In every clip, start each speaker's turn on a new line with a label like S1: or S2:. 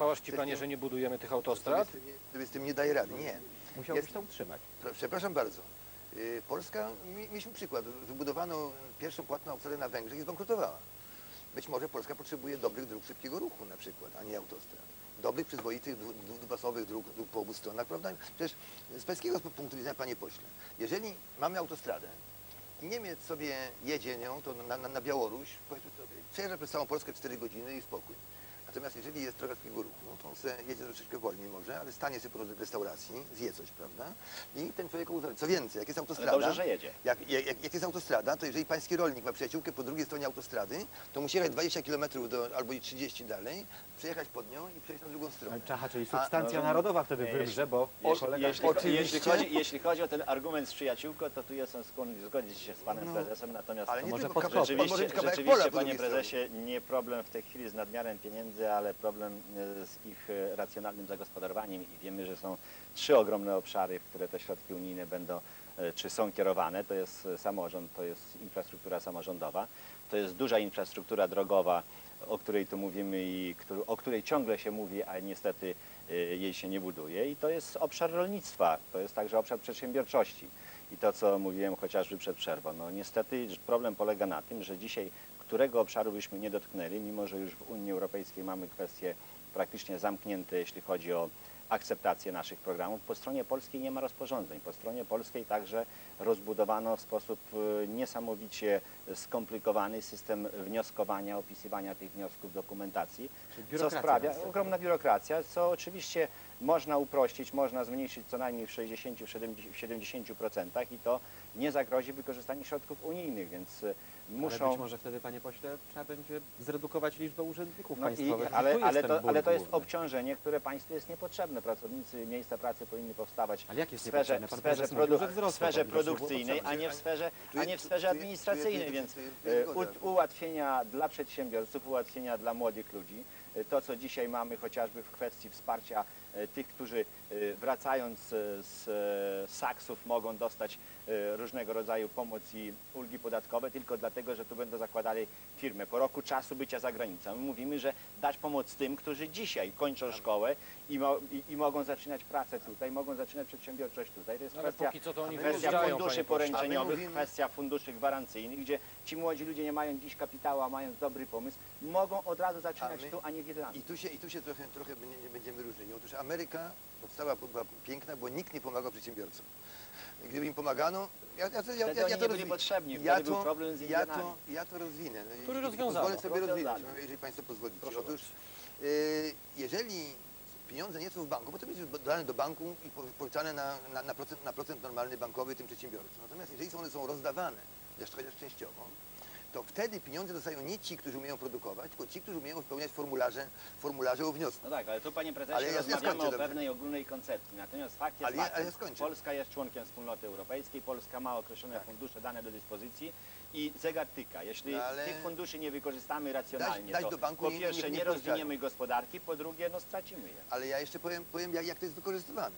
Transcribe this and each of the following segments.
S1: pochwalasz ci, panie, że nie budujemy tych autostrad?
S2: Sobie z tym nie- sobie z tym nie daje rady. Nie.
S3: Musiałbyś
S2: Jest-
S3: to utrzymać.
S2: Pro- Przepraszam bardzo. Y, Polska, mi- mieliśmy przykład, wybudowano pierwszą płatną autostradę na Węgrzech i zbankrutowała. Być może Polska potrzebuje dobrych dróg szybkiego ruchu na przykład, a nie autostrad. Dobrych, przyzwoitych, dwu- dwu- dwupasowych dróg, dróg po obu stronach, prawda? Przecież z pańskiego punktu widzenia, panie pośle, jeżeli mamy autostradę i Niemiec sobie jedzie nią, to na, na, na Białoruś, powiedzmy sobie, przejeżdża przez całą Polskę 4 godziny i spokój. Natomiast jeżeli jest droga szybkiego ruchu, to on se jedzie troszeczkę wolniej może, ale stanie sobie po restauracji, zje coś, prawda? I ten człowiek uzna. Co więcej, jak jest autostrada...
S4: dobrze, że jedzie.
S2: Jak, jak, jak jest autostrada, to jeżeli pański rolnik ma przyjaciółkę po drugiej stronie autostrady, to musi jechać 20 km do, albo i 30 dalej, przejechać pod nią i przejść na drugą stronę.
S3: Czacha, czyli
S2: A-
S3: substancja
S4: no,
S3: narodowa wtedy
S4: nie,
S3: wymrze, bo
S4: Jeśli,
S3: kolega...
S4: jeśli, jeśli, chodzi, jeśli chodzi o ten argument z przyjaciółką, to tu jestem skłonny zgodzić się z panem
S2: No,
S4: prezesem, natomiast
S2: ale nie
S3: może
S2: tylko
S3: pod
S2: może
S4: rzeczywiście, rzeczywiście
S2: pola po
S4: panie prezesie, nie problem w tej chwili z nadmiarem pieniędzy, ale problem e, z ich e, racjonalnym zagospodarowaniem i wiemy, że są trzy ogromne obszary, w które te środki unijne będą e, czy są kierowane. To jest samorząd, to jest infrastruktura samorządowa, to jest duża infrastruktura drogowa, o której tu mówimy i o której ciągle się mówi, a niestety jej się nie buduje. I to jest obszar rolnictwa, to jest także obszar przedsiębiorczości. I to, co mówiłem chociażby przed przerwą. No niestety problem polega na tym, że dzisiaj którego obszaru byśmy nie dotknęli, mimo że już w Unii Europejskiej mamy kwestie praktycznie zamknięte, jeśli chodzi o akceptację naszych programów. Po stronie polskiej nie ma rozporządzeń. Po stronie polskiej także rozbudowano w sposób e, niesamowicie skomplikowany system wnioskowania, opisywania tych wniosków, dokumentacji, co sprawia, ogromna biurokracja, co oczywiście można uprościć, można zmniejszyć co najmniej w 60-70% i to nie zagrozi wykorzystaniu środków unijnych, więc e, muszą...
S3: Ale być może wtedy, panie pośle, trzeba będzie zredukować liczbę urzędników
S4: No i,
S3: państwowych.
S4: ale,
S3: tu
S4: ale,
S3: ten
S4: to,
S3: ból
S4: ale to jest
S3: główny.
S4: obciążenie, które państwu jest niepotrzebne. Pracownicy, miejsca pracy powinny powstawać
S3: Ale jak jest
S4: w sferze,
S3: niepotrzebne?
S4: w
S3: Pan
S4: sferze,
S3: prezes
S4: produ-
S3: że
S4: w
S3: wzrosło,
S4: sferze
S3: to widocznie było
S4: produkcyjnej, a nie w sferze,
S2: Tu
S4: a nie w
S2: tu-
S4: sferze
S2: tu tu tu jest zgoda.
S4: u- ułatwienia dla przedsiębiorców, ułatwienia dla młodych ludzi. E, To, co dzisiaj mamy chociażby w kwestii wsparcia e, tych, którzy e, wracając z saksów mogą dostać różnego rodzaju pomoc i ulgi podatkowe tylko dlatego, że tu będą zakładali firmę po roku czasu bycia za granicą. My mówimy, że dać pomoc tym, którzy dzisiaj kończą szkołę i, mo, i, i mogą zaczynać pracę tutaj, mogą zaczynać przedsiębiorczość tutaj. To jest
S1: No, ale
S4: kwestia,
S1: póki co to oni
S4: kwestia funduszy
S1: panie pośle.
S4: poręczeniowych,
S2: mówimy-
S4: kwestia funduszy gwarancyjnych, gdzie ci młodzi ludzie nie mają dziś kapitału, a mając dobry pomysł, mogą od razu zaczynać
S2: A my-
S4: tu, a nie w Irlandii.
S2: I tu się, i tu się trochę, trochę będzie- będziemy różnili. Otóż Ameryka powstała, była piękna, bo nikt nie pomagał przedsiębiorcom. Gdyby im pomagano, ja, ja, ja, ja,
S4: Wtedy
S2: ja,
S4: oni
S2: ja
S4: nie
S2: to
S4: byli
S2: rozwinę.
S4: potrzebni,
S2: ja
S4: wtedy
S2: to,
S4: był problem z
S2: ja
S4: Indianami.
S2: to, ja to rozwinę. No i-
S1: Który
S2: i
S1: rozwiązano.
S2: Pozwolę sobie
S4: Rozwiązano.
S2: rozwinąć, jeżeli Państwo pozwolicie.
S1: Proszę
S2: Otóż, y, jeżeli pieniądze nie są w banku, bo to będzie dane do banku i po- pożyczane na, na, na, procent, na procent normalny bankowy tym przedsiębiorcom. Natomiast jeżeli są one są rozdawane, jeszcze chociaż częściowo, to wtedy pieniądze dostają nie ci, którzy umieją produkować, tylko ci, którzy umieją wypełniać formularze, formularze o wniosku.
S4: No tak, ale tu panie prezesie
S2: Ale ja- ja
S4: rozmawiamy
S2: skończę,
S4: o
S2: dobrze.
S4: pewnej ogólnej koncepcji. Natomiast fakt jest
S2: Ale ja-
S4: faktem.
S2: ale ja skończę.
S4: Polska jest członkiem wspólnoty europejskiej, Polska ma określone
S2: Tak.
S4: fundusze dane do dyspozycji i zegar tyka. Jeśli
S2: No ale-
S4: tych funduszy nie wykorzystamy racjonalnie,
S2: dać
S4: to
S2: do banku
S4: po
S2: nie-
S4: pierwsze
S2: nie-
S4: nie,
S2: nie
S4: rozwiniemy gospodarki, po drugie no stracimy je.
S2: Ale ja jeszcze powiem, powiem jak, jak to jest wykorzystywane.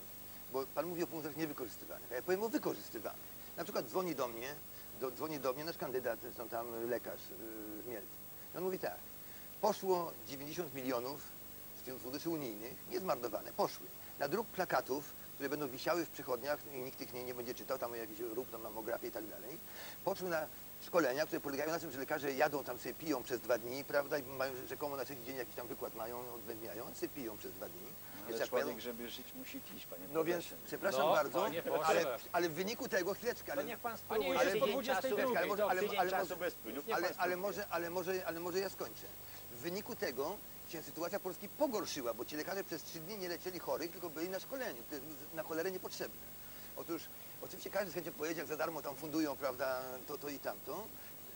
S2: Bo Pan mówi o funduszach niewykorzystywanych, a ja powiem o wykorzystywanych. Na przykład dzwoni do mnie, do, dzwoni do mnie nasz kandydat, zresztą tam lekarz yy, w Mielcu. I on mówi tak, poszło 90 milionów z funduszy unijnych, nie zmarnowane, poszły. Na druk plakatów, które będą wisiały w przychodniach i nikt ich nie, nie będzie czytał, tam jakiś rób, tam mamografię i tak dalej. Poszły na szkolenia, które polegają na tym, że lekarze jadą tam sobie piją przez dwa dni, prawda, i mają rzekomo na trzeci dzień jakiś tam wykład mają, odbędniają, sobie piją przez dwa dni.
S4: Ale człowiek,
S2: pojadą-
S4: żeby żyć, musi pić, panie
S2: no więc, przepraszam
S1: No,
S2: bardzo,
S1: panie pośle.
S2: ale, ale w wyniku tego, chwileczkę, ale,
S4: niech pan
S1: Panie,
S4: spróbuje
S1: już jest po
S4: tydzień
S1: 22,
S4: czasu,
S2: ale ale-
S4: tydzień
S2: ale
S4: czasu
S2: może-
S4: bez płynów. Niech
S2: ale,
S4: pan
S2: ale,
S4: spróbuje.
S2: może, ale, może, ale może ja skończę. Wyniku tego się sytuacja Polski pogorszyła, bo ci lekarze przez trzy dni nie leczyli chorych, tylko byli na szkoleniu. To jest na cholerę niepotrzebne. Otóż oczywiście każdy z chęcią pojedzie, jak za darmo tam fundują, prawda, to, to i tamto.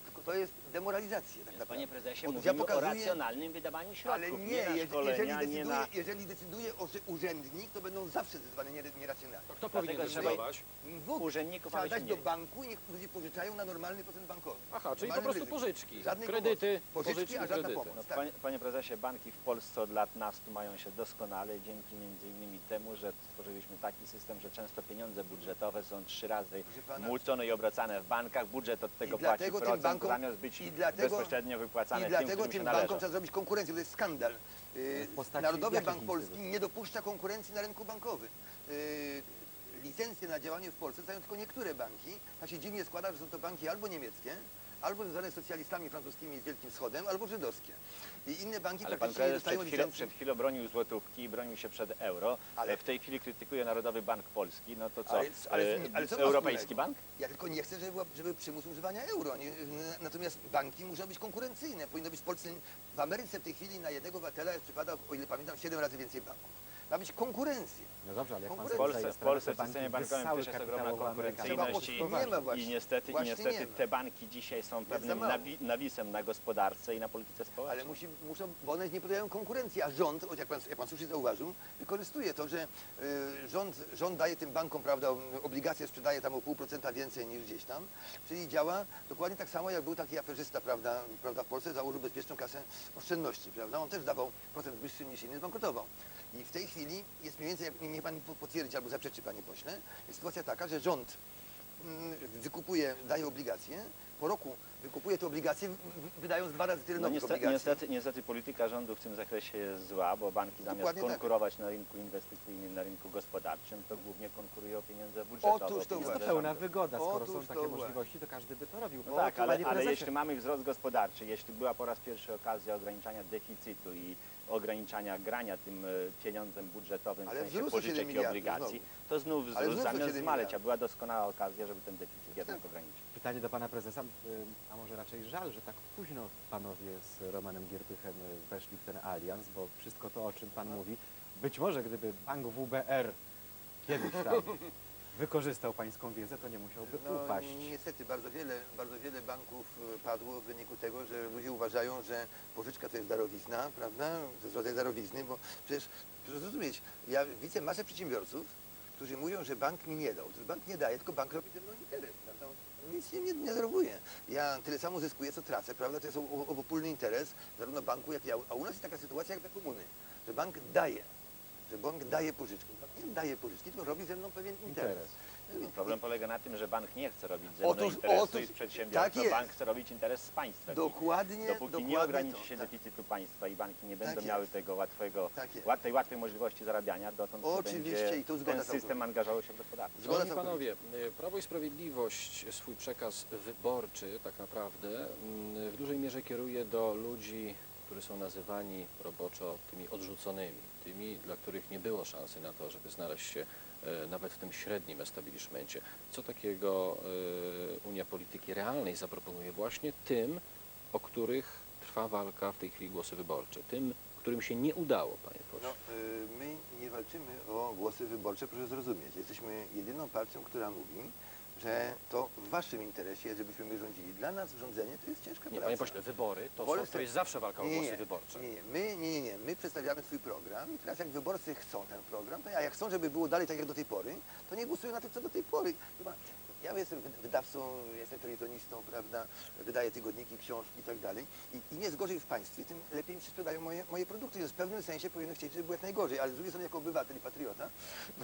S2: Tylko to jest demoralizacja tak
S4: Więc,
S2: naprawdę.
S4: panie prezesie,
S2: Otóż
S4: mówimy
S2: ja pokazuję-
S4: o racjonalnym wydawaniu środków,
S2: Ale nie,
S4: nie na
S2: je- jeżeli,
S4: szkolenia, nie
S2: decyduje,
S4: na...
S2: jeżeli decyduje o, że urzędnik, to będą zawsze zwane nie- nieracjonalnie.
S1: To kto
S4: Dlatego
S1: powinien
S4: trzeba-
S1: decydować?
S2: W
S4: Urzędników
S2: trzeba dać
S4: się
S2: do
S4: nie.
S2: banku i niech ludzie pożyczają na normalny procent bankowy.
S1: Aha, czyli po prostu
S2: ryzykiem.
S1: pożyczki,
S2: Żadnej
S1: kredyty,
S2: pomocy. Pożyczki,
S1: pożyczki,
S2: a żadna
S1: kredyty.
S2: pomoc.
S4: No,
S2: Tak.
S4: panie, panie prezesie, banki w Polsce od lat nastu mają się doskonale dzięki między innymi temu, że stworzyliśmy taki system, że często pieniądze budżetowe są trzy razy
S2: Proszę pana-
S4: młócone i obracane w bankach. Budżet od tego
S2: I
S4: płaci
S2: dlatego tym
S4: procent,
S2: bankom,
S4: zamiast być
S2: i I dlatego-
S4: bezpośrednio wypłacane
S2: I
S4: tym,
S2: dlatego tym
S4: należą.
S2: bankom trzeba zrobić konkurencję, bo to jest skandal.
S3: W postaci
S2: Narodowy Bank Polski nie dopuszcza konkurencji na rynku bankowym. Yy, Licencje na działanie w Polsce dają tylko niektóre banki. Tak się dziwnie składa, że są to banki albo niemieckie, albo związane z socjalistami francuskimi z Wielkim Wschodem, albo żydowskie. I inne banki
S4: Ale pan
S2: praktycznie nie
S4: prezes
S2: dostają
S4: przed chwilą,
S2: licencji.
S4: przed chwilą bronił złotówki i bronił się przed euro,
S2: Ale-
S4: ale w tej chwili krytykuje Narodowy Bank Polski. No to co?
S2: Ale- ale-
S4: e,
S2: ale co ma
S4: Europejski
S2: wspólnego?
S4: Bank?
S2: Ja tylko nie chcę, żeby, była, żeby przymus używania euro. Nie, natomiast banki muszą być konkurencyjne. Powinno być w Polsce, w Ameryce w tej chwili na jednego obywatela przypada, o ile pamiętam, 7 razy więcej banków. Ma być konkurencja.
S3: No dobrze, ale jak pan
S2: W
S4: Polsce, w Polsce
S3: to
S4: w systemie bankowym też jest ogromna konkurencyjność
S3: amerykańskie.
S2: Trzeba Nie ma właśnie.
S4: i, i niestety, i
S2: Właśnie
S4: niestety
S2: nie ma.
S4: te banki dzisiaj są pewnym
S2: mało.
S4: nawi nawisem na gospodarce i na polityce społecznej.
S2: Ale musi, muszą, bo one nie podlegają konkurencji, a rząd, choć jak pan, jak pan słusznie zauważył, wykorzystuje to, że y, rząd, rząd daje tym bankom, prawda, obligacje sprzedaje tam o pół procenta więcej niż gdzieś tam, czyli działa dokładnie tak samo, jak był taki aferzysta, prawda, prawda w Polsce, założył bezpieczną kasę oszczędności, prawda, on też dawał procent wyższy niż inny, zbankrutował. I w tej chwili jest mniej więcej, niech pan po- potwierdzi albo zaprzeczy, panie pośle, jest sytuacja taka, że rząd mm, wykupuje, daje obligacje, po roku wykupuje te obligacje, w- wydając dwa razy tyle
S4: No
S2: nowych
S4: niestety,
S2: obligacji.
S4: niestety, niestety polityka rządu w tym zakresie jest zła, bo banki zamiast
S2: Dokładnie tak.
S4: konkurować na rynku inwestycyjnym, na rynku gospodarczym, to głównie konkurują o pieniądze budżetowe.
S2: Otóż
S4: o
S2: to
S3: Jest
S4: pieniądze
S3: to pełna wygoda, skoro
S2: Otóż
S3: są
S2: to
S3: takie
S2: właśnie.
S3: możliwości, to każdy by to robił.
S4: No tak, ale,
S3: Panie
S4: ale
S3: prezesie,
S4: jeśli mamy wzrost gospodarczy, jeśli była po raz pierwszy okazja ograniczania deficytu i ograniczania grania tym e, pieniądzem budżetowym
S2: Ale
S4: w sensie
S2: wzrósł o 7
S4: pożyczek i
S2: miliardów
S4: obligacji,
S2: znowu.
S4: to znów wzrósł
S2: wzrósł o
S4: zamiast
S2: 7
S4: zmaleć, a
S2: miliardów.
S4: była doskonała okazja, żeby ten deficyt jednak ograniczyć.
S3: Pytanie do pana prezesa, y, a może raczej żal, że tak późno panowie z Romanem Giertychem y, weszli w ten alians, bo wszystko to, o czym pan mówi, być może gdyby bank WBR kiedyś tam wykorzystał pańską wiedzę, to nie musiałby
S2: No,
S3: upaść.
S2: niestety bardzo wiele, bardzo wiele banków e, padło w wyniku tego, że ludzie uważają, że pożyczka to jest darowizna, prawda? To jest rodzaj darowizny, bo przecież, proszę zrozumieć, ja widzę masę przedsiębiorców, którzy mówią, że bank mi nie dał. To bank nie daje, tylko bank robi ze mną interes, Nic nie, nie, nie zarobuje. Ja tyle samo zyskuję, co tracę, prawda? To jest obopólny interes zarówno banku, jak i... A u nas jest taka sytuacja jak za komuny, że bank daje, że bank daje pożyczki. Bank nie daje pożyczki, tylko robi ze mną pewien interes.
S3: Interes.
S4: Problem polega na tym, że bank nie chce robić ze mną
S2: Otóż-
S4: interesu
S2: otóż-
S4: i z
S2: tak jest.
S4: bank chce robić interes z państwem.
S2: Dokładnie,
S4: Dopóki
S2: dokładnie
S4: nie ograniczy
S2: to,
S4: się
S2: tak.
S4: deficytu państwa i banki nie będą
S2: Tak
S4: miały
S2: jest.
S4: tego łatwego,
S2: Tak jest.
S4: łat- tej łatwej możliwości zarabiania, dotąd to
S2: Oczywiście,
S4: będzie
S2: i tu zgoda
S4: ten system angażował się w gospodarkę.
S2: Zgoda
S1: Szanowni
S2: całkowita.
S1: panowie, y, Prawo i Sprawiedliwość swój przekaz wyborczy tak naprawdę mm, w dużej mierze kieruje do ludzi, którzy są nazywani roboczo tymi odrzuconymi, tymi, dla których nie było szansy na to, żeby znaleźć się nawet w tym średnim establishmencie. Co takiego e, Unia Polityki Realnej zaproponuje właśnie tym, o których trwa walka w tej chwili głosy wyborcze, tym, którym się nie udało, panie pośle.
S2: No, y, my nie walczymy o głosy wyborcze, proszę zrozumieć. Jesteśmy jedyną partią, która mówi, że to w waszym interesie, żebyśmy my rządzili. Dla nas rządzenie to jest ciężka
S1: Nie,
S2: praca.
S1: panie pośle, wybory to,
S2: Wolę
S1: są, to
S2: sobie-
S1: jest zawsze walka o
S2: Nie,
S1: głosy wyborcze.
S2: Nie, nie, my, nie, nie, nie. My przedstawiamy swój program i teraz jak wyborcy chcą ten program, to a jak chcą, żeby było dalej tak jak do tej pory, to nie głosują na to, co do tej pory. Chyba, ja jestem wyd- wydawcą, jestem felietonistą, prawda, wydaję tygodniki, książki i tak dalej. I im jest gorzej w państwie, tym lepiej mi się sprzedają moje, moje produkty. Więc w pewnym sensie powinno chcieć, żeby było jak najgorzej, ale z drugiej strony jako obywatel i patriota,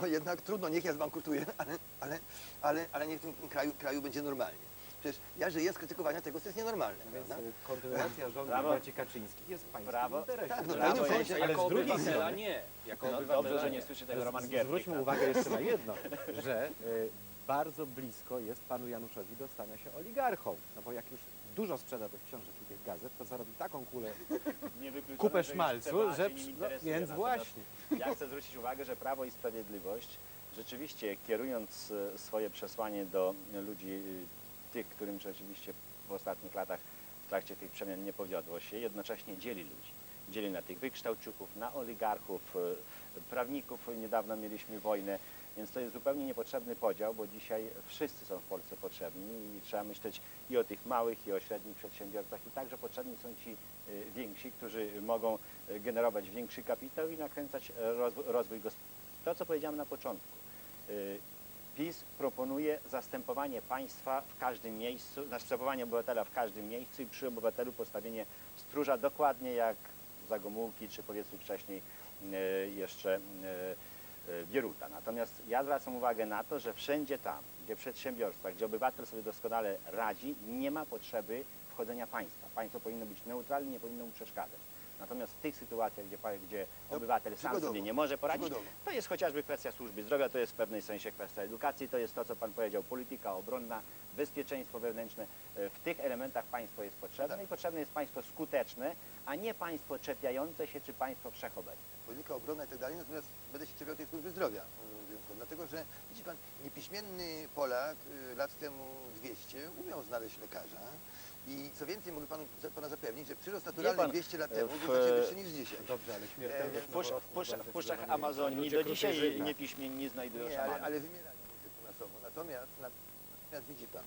S2: no jednak trudno, niech ja zbankrutuję, ale, ale, ale, ale niech w tym kraju, kraju będzie normalnie. Przecież ja żyję z krytykowania tego, co jest nienormalne.
S3: No Więc
S2: prawda?
S3: y, kontynuacja rządu. Marci Kaczyńskich jest w państwa interesie.
S2: Tak, no, brawo, w sensie,
S3: ale
S1: jako
S3: z drugiej
S1: obywatela
S3: strony,
S1: nie. Jako
S4: No,
S1: obywatela
S4: dobrze, że
S1: nie.
S4: nie słyszy tego Roman Giertych.
S3: Zwróćmy uwagę jeszcze na jedno, że y, bardzo blisko jest panu Januszowi do stania się oligarchą. No bo jak już dużo sprzeda tych książek i tych gazet, to zarobi taką kulę kupę szmalcu, że no, więc właśnie.
S4: Ja chcę zwrócić uwagę, że Prawo i Sprawiedliwość rzeczywiście kierując e, swoje przesłanie do ludzi, e, tych, którym rzeczywiście w ostatnich latach w trakcie tych przemian nie powiodło się, jednocześnie dzieli ludzi. Dzieli na tych wykształciuchów, na oligarchów, e, prawników. Niedawno mieliśmy wojnę, więc to jest zupełnie niepotrzebny podział, bo dzisiaj wszyscy są w Polsce potrzebni i trzeba myśleć i o tych małych, i o średnich przedsiębiorcach i także potrzebni są ci e, więksi, którzy mogą e, generować większy kapitał i nakręcać rozwój, gospodarczy. To, co powiedziałem na początku. Y, PiS proponuje zastępowanie państwa w każdym miejscu, zastępowanie obywatela w każdym miejscu i przy obywatelu postawienie stróża dokładnie jak za Gomułki, czy powiedzmy wcześniej y, jeszcze y, y, Bieruta. Natomiast ja zwracam uwagę na to, że wszędzie tam, gdzie przedsiębiorstwa, gdzie obywatel sobie doskonale radzi, nie ma potrzeby wchodzenia państwa. Państwo powinno być neutralne, nie powinno mu przeszkadzać. Natomiast w tych sytuacjach, gdzie, gdzie
S2: No,
S4: obywatel sam sobie nie może poradzić, to jest chociażby kwestia służby zdrowia, to jest w pewnej sensie kwestia edukacji, to jest to, co Pan powiedział, polityka obronna, bezpieczeństwo wewnętrzne. E, W tych elementach państwo jest potrzebne
S2: Tak.
S4: i potrzebne jest państwo skuteczne, a nie państwo czepiające się czy państwo wszechobecne.
S2: Polityka obronna i tak dalej, natomiast będę się czepiał tej służby zdrowia. Dlatego, że widzi pan, niepiśmienny Polak y, lat temu 200 umiał znaleźć lekarza i co więcej mogę panu, pana zapewnić, że przyrost naturalny
S4: pan,
S2: 200 lat temu był znacznie wyższy niż dzisiaj.
S3: Dobrze, ale śmiertelność
S2: E,
S4: W, w, w puszczach Amazonii do dzisiaj niepiśmienni znajdują
S2: Nie, ale, ale wymierają niestety masowo. Natomiast, natomiast widzi pan,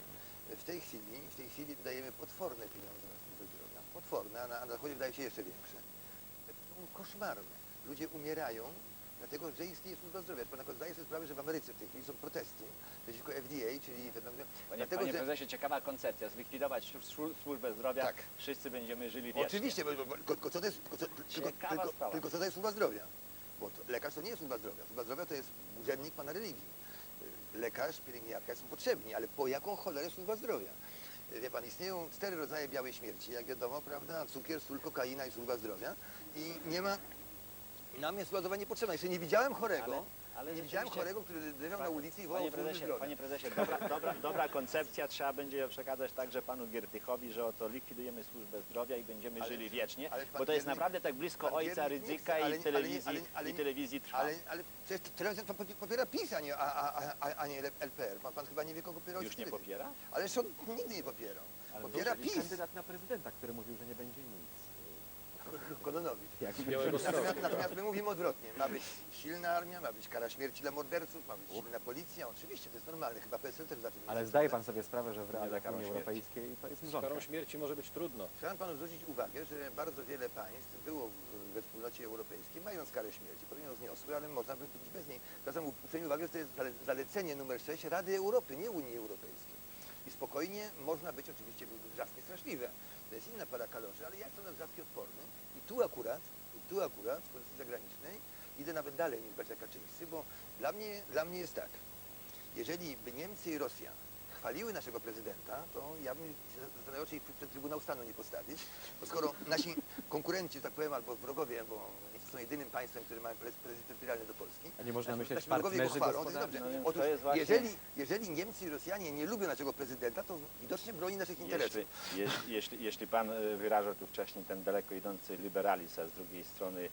S2: w tej chwili, w tej chwili wydajemy potworne pieniądze na służbę zdrowia. Potworne, a na, a na zachodzie wydaje się jeszcze większe. To są koszmarne. Ludzie umierają, dlatego że istnieje służba zdrowia. Pan zdaje sobie sprawę, że w Ameryce w tej chwili są protesty przeciwko FDA, czyli
S4: Panie,
S2: dlatego,
S4: panie
S2: że
S4: prezesie, ciekawa koncepcja, zlikwidować słu- służbę zdrowia,
S2: Tak.
S4: wszyscy będziemy żyli wiecznie.
S2: Oczywiście, bo, bo, tylko, co to jest, tylko, tylko, tylko, tylko co to jest służba zdrowia? Bo to, lekarz to nie jest służba zdrowia. Służba zdrowia to jest urzędnik pana religii. Lekarz, pielęgniarka są potrzebni, ale po jaką cholerę służba zdrowia? Wie pan, istnieją cztery rodzaje białej śmierci, jak wiadomo, prawda? Cukier, sól, kokaina i służba zdrowia. I nie ma... Nam jest służba zdrowia niepotrzebna. Jeszcze nie widziałem chorego,
S4: Ale- ale
S2: nie widziałem
S4: rzeczywiście-
S2: chorego, który leżał na ulicy i wołał
S4: Panie prezesie,
S2: zdrowia.
S4: panie prezesie dobra, dobra, dobra koncepcja, trzeba będzie ją przekazać także panu Giertychowi, że oto likwidujemy służbę zdrowia i będziemy
S2: Ale-
S4: żyli wiecznie,
S2: ale pan
S4: bo to jest
S2: Giertych-
S4: naprawdę tak blisko
S2: pan
S4: ojca
S2: Giertych nie
S4: Rydzyka
S2: chce, ale
S4: i
S2: nie- ale nie-
S4: telewizji,
S2: ale-
S4: i
S2: nie-
S4: telewizji trwa.
S2: Ale, ale przecież telewizja pan popiera PiS, a nie, a, a, a, a nie LPR. Pan, pan chyba nie wie, kogo popiera
S4: Już nie
S2: ojciec
S4: popiera?
S2: Ale on nigdy nie popierał.
S3: Ale
S2: Popiera PiS.
S3: kandydat na prezydenta, który mówił, że nie będzie nic.
S2: Kononowicz.
S3: Jak
S1: Białego
S2: Natomiast, natomiast my mówimy odwrotnie. Ma być silna armia, ma być kara śmierci dla morderców, ma być silna policja. Oczywiście, to jest normalne. Chyba PSL też za tym
S3: Ale
S2: jest.
S3: zdaje pan sobie sprawę, że w realiach
S4: karą
S3: Unii
S4: śmierci.
S3: Europejskiej to jest
S1: Z
S3: mrzonka.
S1: karą śmierci może być trudno.
S2: Chciałem panu zwrócić uwagę, że bardzo wiele państw było w- we wspólnocie europejskiej, mając karę śmierci, potem ją zniosły, ale można by być bez niej. Zwracam uprzejmie uwagę, że to jest zale- zalecenie numer 6 Rady Europy, nie Unii Europejskiej. I spokojnie można być, oczywiście wrzaski straszliwe, to jest inna para kaloszy, ale ja jestem na wrzaski odporny. I tu akurat, i tu akurat w polityce zagranicznej idę nawet dalej niż bracia Kaczyńscy, bo dla mnie, dla mnie jest tak, jeżeli by Niemcy i Rosja chwaliły naszego prezydenta, to ja bym się zastanawiał, czy ich przed Trybunał Stanu nie postawić, bo skoro nasi konkurenci, że tak powiem, albo wrogowie, bo Niemcy są jedynym państwem, które mają prezes terytorialny do Polski,
S3: A nie można
S2: nasi,
S3: myśleć
S2: nasi wrogowie go chwalą, to jest dobrze.
S4: No
S2: Otóż,
S4: to jest właśnie-
S2: jeżeli, jeżeli Niemcy i Rosjanie nie lubią naszego prezydenta, to widocznie broni naszych interesów.
S4: Jeśli, jeśli, jeśli, pan e, wyrażał tu wcześniej ten daleko idący liberalizm, a z drugiej strony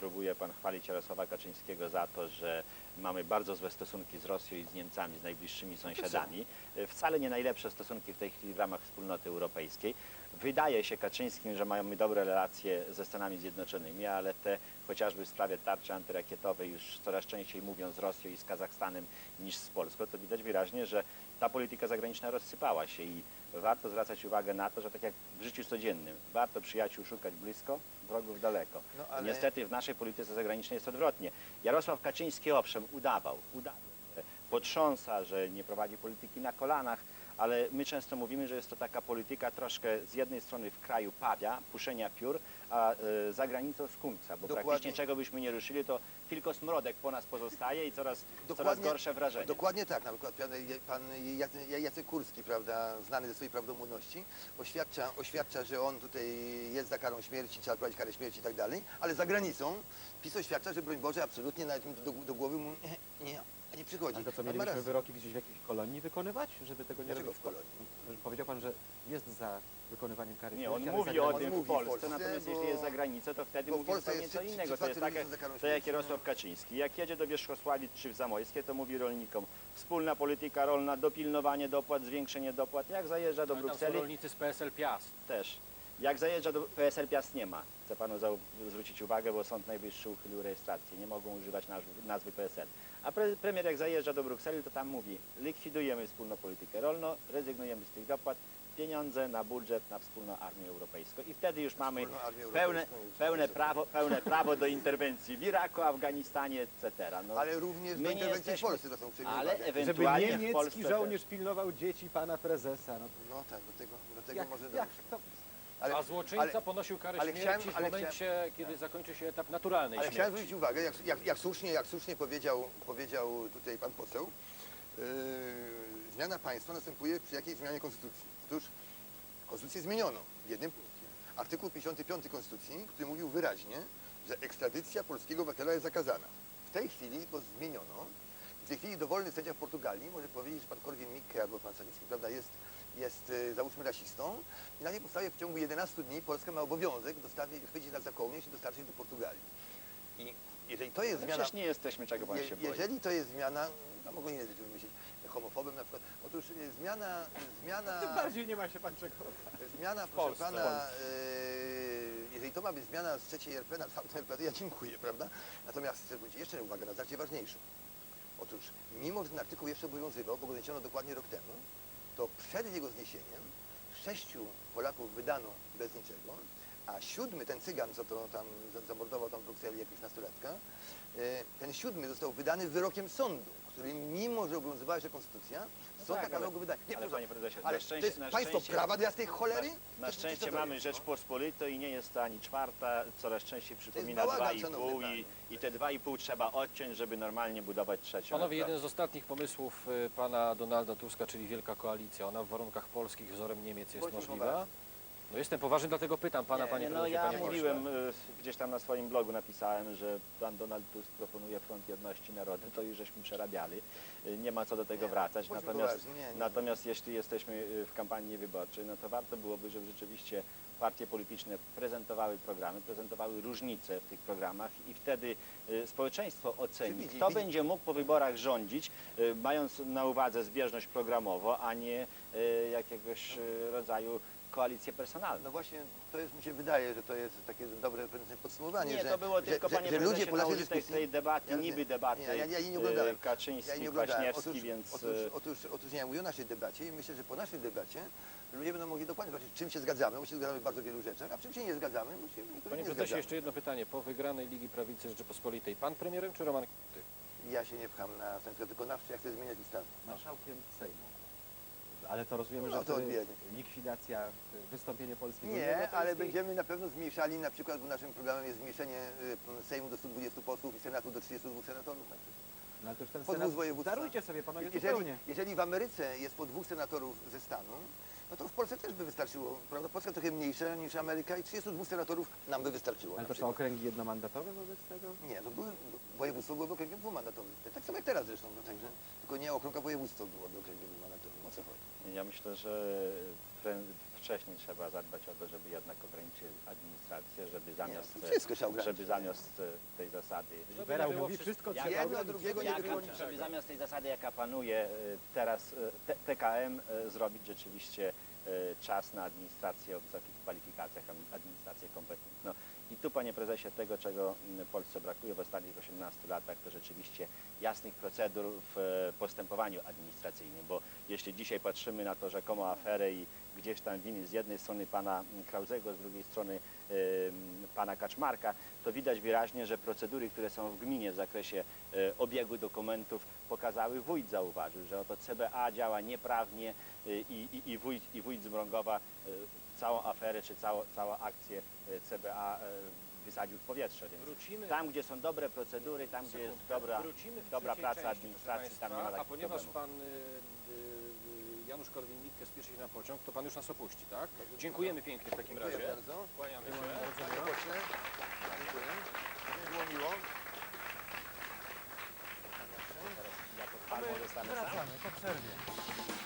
S4: próbuje pan chwalić Jarosława Kaczyńskiego za to, że mamy bardzo złe stosunki z Rosją i z Niemcami, z najbliższymi sąsiadami, e, wcale nie najlepsze stosunki w tej chwili w ramach wspólnoty europejskiej. Wydaje się Kaczyńskim, że mamy dobre relacje ze Stanami Zjednoczonymi, ale te chociażby w sprawie tarczy antyrakietowej już coraz częściej mówią z Rosją i z Kazachstanem niż z Polską, to widać wyraźnie, że ta polityka zagraniczna rozsypała się i warto zwracać uwagę na to, że tak jak w życiu codziennym, warto przyjaciół szukać blisko, wrogów daleko.
S2: No, ale-
S4: Niestety w naszej polityce zagranicznej jest odwrotnie. Jarosław Kaczyński owszem udawał, udawał, potrząsa, że nie prowadzi polityki na kolanach, ale my często mówimy, że jest to taka polityka troszkę z jednej strony w kraju pawia, puszenia piór, a y, za granicą skunkca, bo
S2: Dokładnie.
S4: praktycznie czego byśmy nie ruszyli, to tylko smrodek po nas pozostaje i coraz, coraz gorsze wrażenie.
S2: Dokładnie tak. Na przykład pan- pan Jacek, Jacek Kurski, prawda, znany ze swojej prawdomówności, oświadcza, oświadcza, że on tutaj jest za karą śmierci, trzeba prowadzić karę śmierci i tak dalej, ale za granicą PiS oświadcza, że broń Boże, absolutnie nawet mi do, do głowy mu nie, nie, nie przychodzi.
S3: Ale to co,
S2: Pan ma
S3: mielibyśmy
S2: rację.
S3: wyroki gdzieś w jakiejś kolonii wykonywać, żeby tego nie
S2: Dlaczego
S3: robić?
S2: w kolonii?
S3: Że Powiedział pan, że jest za wykonywaniem kary
S4: Nie,
S3: śmierci,
S4: on
S3: ale
S4: mówi
S3: za
S4: o tym
S2: mówi
S4: w Polsce,
S2: w Polsce,
S4: natomiast
S2: bo-
S4: jeśli jest za granicą, to wtedy
S2: bo w
S4: mówi
S2: Polsce
S4: zupełnie
S2: jest
S4: co
S2: trzy-
S4: innego.
S2: trzy
S4: To jest tak,
S2: czwarte ludzie za karą
S4: tak jak
S2: śmierci,
S4: Jarosław. Kaczyński. Jak jedzie do Wierzchosławic czy w Zamojskie, to mówi rolnikom wspólna polityka rolna, dopilnowanie dopłat, zwiększenie dopłat. Jak zajeżdża do
S1: Ale tam są
S4: Brukseli,
S1: rolnicy z PSL Piast.
S4: też. Jak zajeżdża do PSL Piast nie ma. Chcę panu zwrócić uwagę, bo Sąd Najwyższy uchylił rejestrację. Nie mogą używać nazwy, nazwy PSL. A pre, premier jak zajeżdża do Brukseli, to tam mówi likwidujemy wspólną politykę rolną, rezygnujemy z tych dopłat, pieniądze na budżet, na wspólną armię europejską. I wtedy już mamy pełne, pełne, prawo, pełne prawo do interwencji w Iraku, Afganistanie, etc. No,
S2: Ale również do interwencji
S4: jesteśmy-
S2: w Polsce to są
S4: ale.
S3: Żeby
S4: ewentualnie w
S3: niemiecki
S4: Polsce
S3: żołnierz pilnował dzieci pana prezesa. No,
S2: No tak, do tego, do tego
S3: jak,
S2: może
S3: jak
S2: dojść.
S3: to?
S2: Ale,
S1: A złoczyńca
S2: ale-
S1: ponosił karę
S2: ale
S1: śmierci
S2: chciałem-
S1: w momencie, kiedy zakończy się etap naturalnej
S2: Ale chciałem
S1: śmierci.
S2: zwrócić uwagę, jak, jak, jak, słusznie, jak słusznie powiedział, powiedział tutaj pan poseł, yy, zmiana państwa następuje przy jakiej zmianie konstytucji? Otóż Konstytucję zmieniono w jednym punkcie. Artykuł 55 Konstytucji, który mówił wyraźnie, że ekstradycja polskiego obywatela jest zakazana. W tej chwili to zmieniono. W tej chwili dowolny sędzia w Portugalii może powiedzieć, że pan Korwin-Mikke albo pan Sanicki, prawda, jest, jest e, załóżmy rasistą i na tej podstawie w ciągu 11 dni Polska ma obowiązek dostawić, chwycić nas za kołnierz i dostarczyć do Portugalii. I jeżeli to jest
S4: Ale
S2: zmiana...
S4: Przecież nie jesteśmy czego pan
S2: Je,
S4: się boi.
S2: jeżeli to jest zmiana, no mogą inne rzeczy wymyślić, homofobem na przykład. Otóż y, zmiana, zmiana,
S3: Tym bardziej nie ma się pan czego.
S2: zmiana proszę
S3: Polsce.
S2: pana, y, jeżeli to ma być zmiana z trzeciej RP na czwartą RP, to ja dziękuję, prawda? Natomiast chcę zwrócić jeszcze uwagę na znacznie ważniejszą. Otóż mimo, że ten artykuł jeszcze obowiązywał, bo go zniesiono dokładnie rok temu, to przed jego zniesieniem sześciu Polaków wydano bez niczego, a siódmy, ten cygan, co to tam za- zamordował tam w Brukseli jakiegoś nastolatka, e, ten siódmy został wydany wyrokiem sądu, który mimo, że obowiązywała się konstytucja, sąd
S4: tak,
S2: nakazał
S4: ale-
S2: go wydać. Nie,
S4: ale panie prezesie, na
S2: ale
S4: szczęście-
S2: to jest
S4: na
S2: państwo
S4: szczęście-
S2: prawa dla tej cholery?
S4: Na,
S2: To-
S4: na
S2: to-
S4: szczęście mamy
S2: no?
S4: Rzeczpospolitą i nie jest to ani czwarta, coraz częściej przypomina
S2: bałagan,
S4: 2,5
S2: szanowny
S4: i,
S2: panie.
S4: i te 2,5 trzeba odciąć, żeby normalnie budować trzecią.
S1: Panowie, jeden z ostatnich pomysłów y, pana Donalda Tuska, czyli Wielka Koalicja, ona w warunkach polskich wzorem Niemiec jest
S2: Bądźmy
S1: możliwa?
S2: poważni.
S1: No jestem poważny, dlatego pytam pana,
S2: Nie,
S1: panie
S4: Nie, no
S1: prezesie,
S4: ja
S1: panie pośle.
S4: mówiłem, y, gdzieś tam na swoim blogu napisałem, że pan Donald Tusk proponuje Front Jedności Narodu, to już żeśmy przerabiali. Y, Nie ma co do tego
S2: Nie,
S4: wracać.
S2: bądźmy
S4: Natomiast,
S2: poważni, nie, nie.
S4: natomiast jeśli jesteśmy y, w kampanii wyborczej, no to warto byłoby, żeby rzeczywiście partie polityczne prezentowały programy, prezentowały różnice w tych programach i wtedy y, społeczeństwo oceni,
S2: Widzi-
S4: kto
S2: widzi-
S4: będzie mógł po wyborach rządzić, y, mając na uwadze zbieżność programową, a nie y, jakiegoś y, rodzaju koalicję personalną.
S2: No właśnie, to jest, mi się wydaje, że to jest takie dobre pewne podsumowanie,
S4: Nie,
S2: że,
S4: to było
S2: że,
S4: tylko,
S2: że,
S4: panie
S2: że ludzie
S4: prezesie,
S2: po
S4: na
S2: naszej
S4: użytek
S2: dyskusji...
S4: tej debaty,
S2: Ja-
S4: niby debaty
S2: nie, ja, ja jej nie oglądałem.
S4: e, Kaczyński,
S2: Ja nie oglądałem.
S4: Kwaśniewski,
S2: Otóż,
S4: więc...
S2: otóż, otóż, otóż ja mówię o naszej debacie i myślę, że po naszej debacie ludzie będą mogli dokładnie zobaczyć, czym się zgadzamy, bo się zgadzamy w bardzo wielu rzeczach, a w czym się nie zgadzamy, bo się niektórych
S1: Panie
S2: nie
S1: prezesie,
S2: zgadzamy.
S1: jeszcze jedno pytanie. Po wygranej Ligi Prawicy Rzeczypospolitej, pan premierem czy Roman Kmity?
S2: Ja się nie pcham na stanowisko wykonawcze, ja chcę zmieniać ustawę.
S3: Marszałkiem Sejmu. Ale to rozumiemy,
S2: No
S3: że
S2: to
S3: wtedy likwidacja, y, wystąpienie Polski Unii
S2: Nie, ale
S3: Europejskiej.
S2: będziemy na pewno zmniejszali, na przykład bo naszym programem jest zmniejszenie y, Sejmu do 120 posłów i Senatu do 32 senatorów. na przykład.
S3: No ale to już ten
S2: Po
S3: Senat,
S2: dwóch województwach.
S3: darujcie sobie panowie
S2: Jeżeli,
S3: zupełnie.
S2: jeżeli w Ameryce jest po dwóch senatorów ze stanu, no to w Polsce też by wystarczyło. Prawda? Polska trochę mniejsza niż Ameryka i 32 senatorów nam by wystarczyło.
S3: Ale
S2: na
S3: to są
S2: przykład.
S3: okręgi jednomandatowe wobec tego?
S2: Nie, to były, województwo byłoby okręgiem dwumandatowym. Tak samo jak teraz zresztą, no, także tylko nie okrąg, a województwo byłoby okręgiem dwumandatowym. O co chodzi?
S4: Ja myślę, że wcześniej trzeba zadbać o to, żeby jednak ograniczyć administrację, żeby zamiast,
S2: to wszystko trzeba ograniczyć.
S4: żeby zamiast tej zasady
S3: Liberał mówi,
S1: wszystko-
S3: wszystko
S4: Jak-
S3: trzeba
S2: jedno,
S3: ograniczyć.
S2: drugiego nie
S4: jaka,
S2: było niczego.
S4: żeby zamiast tej zasady, jaka panuje teraz e, T- TKM, e, zrobić rzeczywiście czas na administrację o wysokich kwalifikacjach, administrację kompetentną. I tu, panie prezesie, tego, czego m, Polsce brakuje w ostatnich 18 latach, to rzeczywiście jasnych procedur w e, postępowaniu administracyjnym, bo jeśli dzisiaj patrzymy na to rzekomo aferę i gdzieś tam winy z jednej strony pana Krauzego, z drugiej strony pana Kaczmarka, to widać wyraźnie, że procedury, które są w gminie w zakresie e, obiegu dokumentów pokazały, wójt zauważył, że oto CBA działa nieprawnie e, i, i, i, wójt, i wójt z Mrągowa e, całą aferę czy całą, całą akcję CBA wysadził w powietrze. Więc
S1: Wrócimy,
S4: tam, gdzie są dobre procedury, tam, gdzie jest dobra, dobra praca administracji, tam nie ma takich
S1: A ponieważ
S4: problemów.
S1: pan y, y, Janusz Korwin-Mikke spieszy się na pociąg, to pan już nas opuści, tak? Dziękujemy pięknie w takim
S2: Dziękuję
S1: razie.
S2: bardzo.
S1: Kłaniamy się.
S2: Panie pośle, dziękuję. Było miło.
S4: Ja pod palmą zostanę sam.
S3: Wracamy po przerwie.